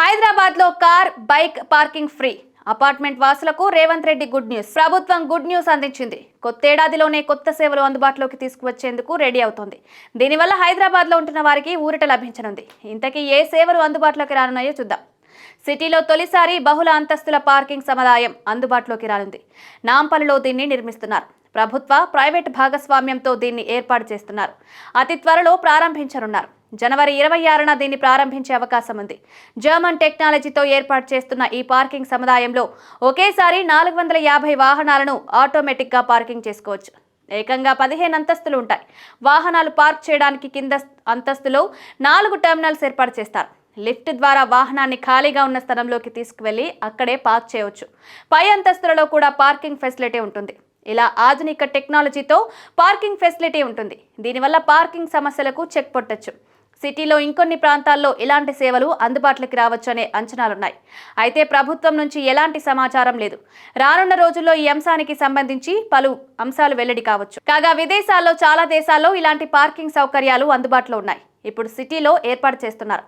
హైదరాబాద్లో car bike parking free. Apartment వాసులకు Revanth Reddy good news. ప్రభుత్వం గుడ్ న్యూస్ అందించింది. కొత్తేడాదిలోనే కొత్త సేవలు అందుబాటులోకి తీసుకువచ్చేందుకు రెడీ అవుతోంది. దీనివల్ల హైదరాబాద్లో ఉంటున్న వారికి ఊరట లభించనుంది. ఇంతకీ ఏ సేవలు అందుబాటులోకి రానున్నాయో చూద్దాం. సిటీలో తొలిసారి బహుళ అంతస్తుల పార్కింగ్ సముదాయం అందుబాటులోకి రానుంది. నాంపల్లిలో దీన్ని నిర్మిస్తున్నారు. ప్రభుత్వ ప్రైవేట్ భాగస్వామ్యంతో దీన్ని ఏర్పాటు చేస్తున్నారు. అతి త్వరలో ప్రారంభించనున్నారు. జనవరి ఇరవై ఆరున దీన్ని ప్రారంభించే అవకాశం ఉంది. జర్మన్ టెక్నాలజీతో ఏర్పాటు చేస్తున్న ఈ పార్కింగ్ సముదాయంలో ఒకేసారి నాలుగు వందల యాభై వాహనాలను ఆటోమేటిక్గా పార్కింగ్ చేసుకోవచ్చు. ఏకంగా పదిహేను అంతస్తులు ఉంటాయి. వాహనాలు పార్క్ చేయడానికి కింద అంతస్తులో నాలుగు టెర్మినల్స్ ఏర్పాటు చేస్తారు. లిఫ్ట్ ద్వారా వాహనాన్ని ఖాళీగా ఉన్న స్థలంలోకి తీసుకువెళ్ళి అక్కడే పార్క్ చేయవచ్చు పై అంతస్తులలో కూడా పార్కింగ్ ఫెసిలిటీ ఉంటుంది. ఇలా ఆధునిక టెక్నాలజీతో పార్కింగ్ ఫెసిలిటీ ఉంటుంది. దీనివల్ల పార్కింగ్ సమస్యలకు చెక్ పొట్టచ్చు. సిటీలో ఇంకొన్ని ప్రాంతాల్లో ఇలాంటి సేవలు అందుబాటులోకి రావచ్చనే అంచనాలున్నాయి. అయితే ప్రభుత్వం నుంచి ఎలాంటి సమాచారం లేదు. రానున్న రోజుల్లో ఈ అంశానికి సంబంధించి పలు అంశాలు వెల్లడి కావచ్చు. కాగా విదేశాల్లో చాలా దేశాల్లో ఇలాంటి పార్కింగ్ సౌకర్యాలు అందుబాటులో ఉన్నాయి. ఇప్పుడు సిటీలో ఏర్పాటు చేస్తున్నారు.